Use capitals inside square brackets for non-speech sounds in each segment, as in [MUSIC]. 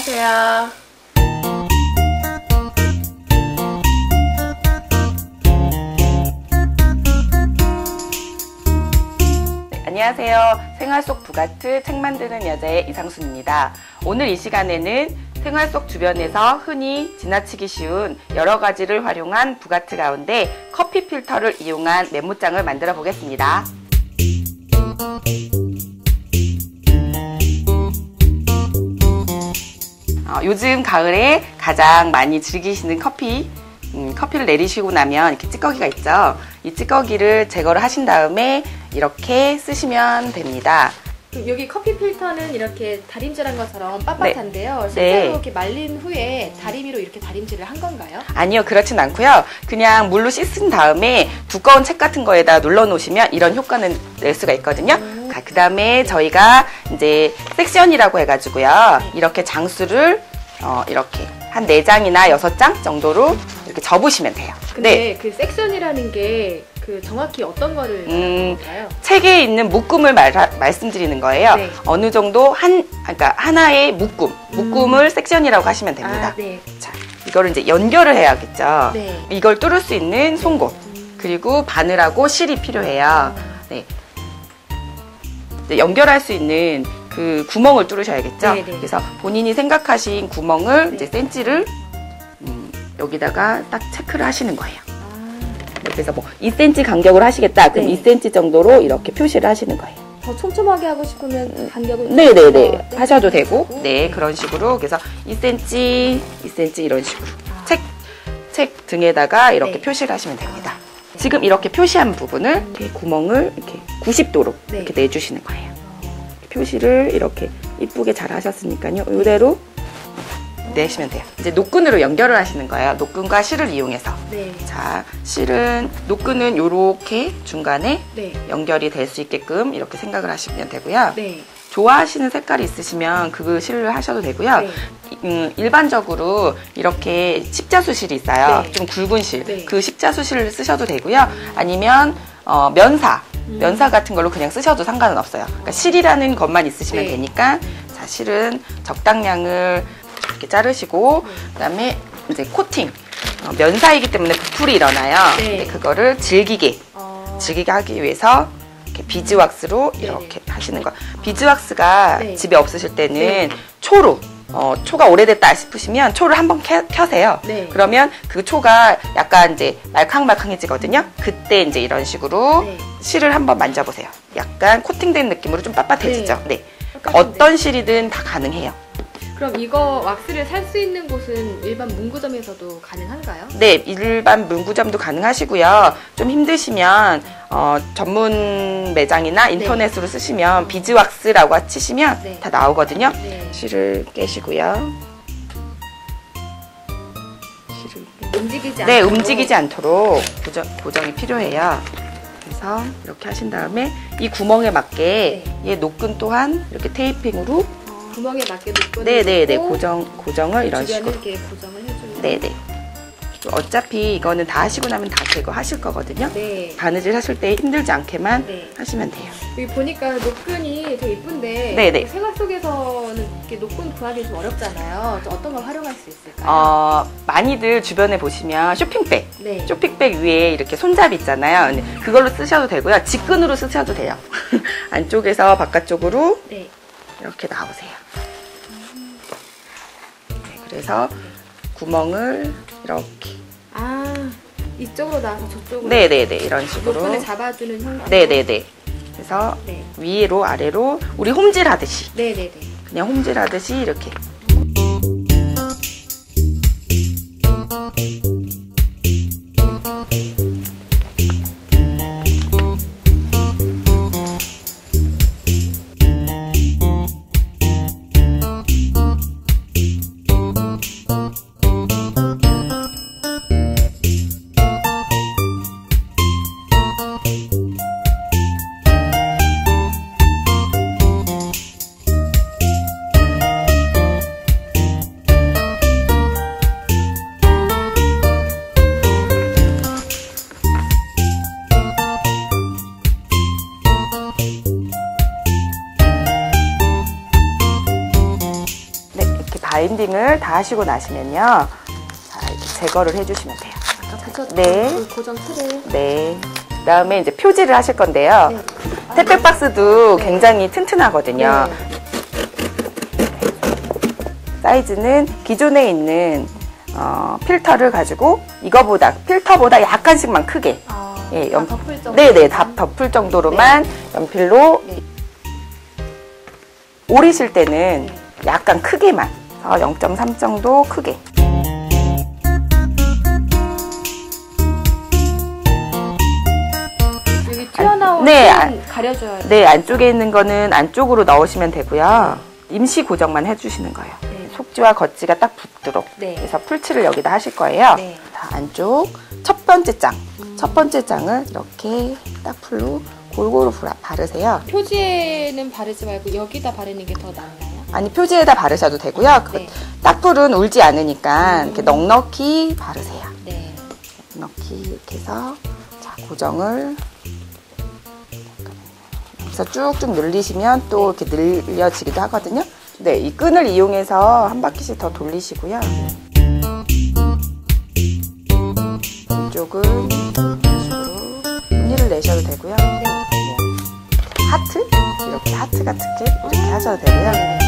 안녕하세요. 네, 안녕하세요. 생활 속 부가트 책 만드는 여자의 이상순입니다. 오늘 이 시간에는 생활 속 주변에서 흔히 지나치기 쉬운 여러 가지를 활용한 부가트 가운데 커피 필터를 이용한 메모장을 만들어 보겠습니다. 어, 요즘 가을에 가장 많이 즐기시는 커피, 음, 커피를 내리시고 나면 이렇게 찌꺼기가 있죠. 이 찌꺼기를 제거를 하신 다음에 이렇게 쓰시면 됩니다. 여기 커피 필터는 이렇게 다림질한 것처럼 빳빳한데요. 실제로 네. 이렇게 말린 후에 다리미로 이렇게 다림질을 한 건가요? 아니요, 그렇진 않고요. 그냥 물로 씻은 다음에 두꺼운 책 같은 거에다 눌러 놓으시면 이런 효과는 낼 수가 있거든요. 그 다음에 저희가 이제 섹션이라고 해가지고요. 이렇게 장수를 어, 이렇게 한 4장이나 6장 정도로 이렇게 접으시면 돼요. 근데 그 섹션이라는 게 그 정확히 어떤 거를 네. 음, 건가요? 책에 있는 묶음을 말, 말씀드리는 거예요. 네. 어느 정도 한, 그러니까 하나의 묶음, 묶음을 섹션이라고 하시면 됩니다. 아, 네. 자, 이거를 이제 연결을 해야겠죠. 네. 이걸 뚫을 수 있는 송곳, 그리고 바늘하고 실이 필요해요. 네. 이제 연결할 수 있는 그 구멍을 뚫으셔야겠죠. 네, 네. 그래서 본인이 생각하신 구멍을 네. 이제 센치를 음, 여기다가 딱 체크를 하시는 거예요. 아, 네, 그래서 뭐 2cm 간격으로 하시겠다. 그럼 네. 2cm 정도로 이렇게 표시를 하시는 거예요. 더 촘촘하게 하고 싶으면 간격을 네네네. 더 하셔도 되고. 네, 그런 식으로. 그래서 2cm, 2cm 이런 식으로. 아. 책, 책 등에다가 이렇게 네. 표시를 하시면 됩니다. 지금 이렇게 표시한 부분을 이렇게 구멍을 이렇게 90도로 네. 이렇게 내주시는 거예요. 표시를 이렇게 이쁘게 잘 하셨으니까요. 이대로 내시면 돼요. 이제 노끈으로 연결을 하시는 거예요. 노끈과 실을 이용해서. 네. 자, 실은, 노끈은 요렇게 중간에 네. 연결이 될 수 있게끔 이렇게 생각을 하시면 되고요. 네. 좋아하시는 색깔이 있으시면 그 실을 하셔도 되고요. 네. 음, 일반적으로 이렇게 십자수 실이 있어요. 네. 좀 굵은 실. 네. 그 십자수 실을 쓰셔도 되고요. 아니면 어, 면사. 음. 면사 같은 걸로 그냥 쓰셔도 상관은 없어요. 그러니까 실이라는 것만 있으시면 네. 되니까 자, 실은 적당량을 이렇게 자르시고 그다음에 이제 코팅. 어, 면사이기 때문에 부풀이 일어나요. 네. 근데 그거를 질기게 어, 즐기게 하기 위해서 이렇게 비즈 왁스로 네네. 이렇게 하시는 거. 비즈 왁스가 네. 집에 없으실 때는 네. 초로 어, 초가 오래됐다 싶으시면 초를 한번 켜, 켜세요. 네. 그러면 그 초가 약간 이제 말캉말캉해지거든요. 그때 이제 이런 식으로 네. 실을 한번 만져보세요. 약간 코팅된 느낌으로 좀 빳빳해지죠. 네. 빳빳한데. 어떤 실이든 다 가능해요. 그럼 이거 왁스를 살 수 있는 곳은 일반 문구점에서도 가능한가요? 네, 일반 문구점도 가능하시고요. 좀 힘드시면 어, 전문 매장이나 인터넷으로 쓰시면 비즈왁스라고 치시면 네. 다 나오거든요. 네. 실을 깨시고요. 실을 깨- 움직이지 네, 않도록. 움직이지 않도록 고정, 고정이 필요해요. 그래서 이렇게 하신 다음에 이 구멍에 맞게 네. 얘 노끈 또한 이렇게 테이핑으로 어, 구멍에 맞게 놓고 네네네 고정 고정을 이런 식으로 이렇게 고정을 해주면 네네 어차피 이거는 다 하시고 나면 다 제거하실 거거든요. 네. 바느질 하실 때 힘들지 않게만 네. 하시면 돼요. 여기 보니까 노끈이 되게 이쁜데 네네. 생활 속에서는 이렇게 노끈 구하기 좀 어렵잖아요. 좀 어떤 걸 활용할 수 있을까요? 어, 많이들 주변에 보시면 쇼핑백, 네. 쇼핑백 위에 이렇게 손잡이 있잖아요. 그걸로 쓰셔도 되고요. 직근으로 쓰셔도 돼요. [LAUGHS] 안쪽에서 바깥쪽으로 네. 이렇게 나오세요. 네, 그래서 구멍을 이렇게. 아 이쪽으로 나와서 저쪽으로? 네네네. 이런 식으로. 노끈을 잡아주는 형태. 네네네. 그래서 네. 위로 아래로 우리 홈질 하듯이. 네네네. 그냥 홈질 하듯이 이렇게 그라인딩을 다 하시고 나시면요. 자, 제거를 해주시면 돼요. 네. 그 고정 네. 그 다음에 이제 표지를 하실 건데요. 네. 택배 박스도 굉장히 튼튼하거든요. 네. 사이즈는 기존에 있는 어, 필터를 가지고 이거보다 필터보다 약간씩만 크게 아, 예, 다 연- 덮을 정도. 네네 다 덮을 정도로만 연필로 네. 오리실 때는 네. 약간 크게만 0.3 정도 크게 튀어나온 네, 네, 아- 가려줘야 돼요. 네 안쪽에 있는 거는 안쪽으로 넣으시면 되고요 임시 고정만 해주시는 거예요 네. 속지와 겉지가 딱 붙도록 네. 그래서 풀칠을 여기다 하실 거예요 네. 자, 안쪽 첫 번째 장첫 번째 장을 이렇게 딱 풀로 골고루 불- 바르세요 표지에는 바르지 말고 여기다 바르는 게더 낫나요? 아니 표지에다 바르셔도 되고요 그 네. 딱풀은 울지 않으니까 이렇게 넉넉히 바르세요 네. 넉넉히 이렇게 해서 자 고정을 그래서 쭉쭉 늘리시면 또 이렇게 늘려지기도 하거든요. 네, 이 끈을 이용해서 한 바퀴씩 더 돌리시고요. 이쪽은 이런 식으로 무늬를 내셔도 되고요. 네. 하트 이렇게 하트 같은 게 하셔도 되고요. 그러면은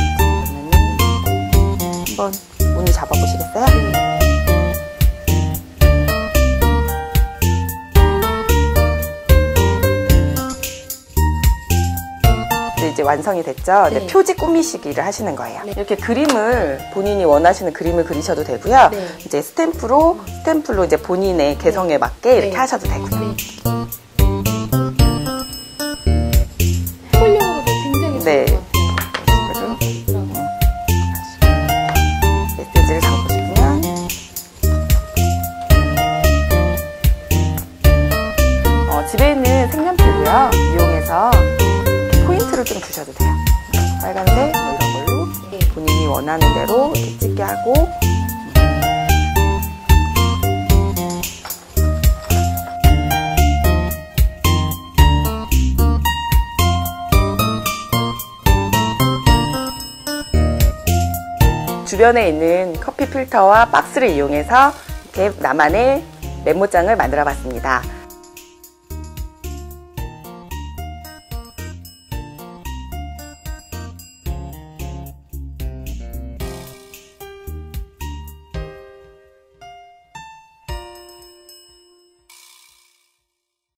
한번 무늬 잡아보시겠어요? 이제 이제 완성이 됐죠. 이제 네. 표지 꾸미시기를 하시는 거예요. 네. 이렇게 그림을 본인이 원하시는 그림을 그리셔도 되고요. 네. 이제 스탬프로 스탬플로 이제 본인의 개성에 맞게 이렇게 네. 하셔도 되고요. 집에 있는 색연필고요. 이용해서 포인트를 좀 주셔도 돼요. 빨간색 뭐 이런 걸로 네. 본인이 원하는 대로 찍게 하고 주변에 있는 커피 필터와 박스를 이용해서 이렇게 나만의 메모장을 만들어 봤습니다.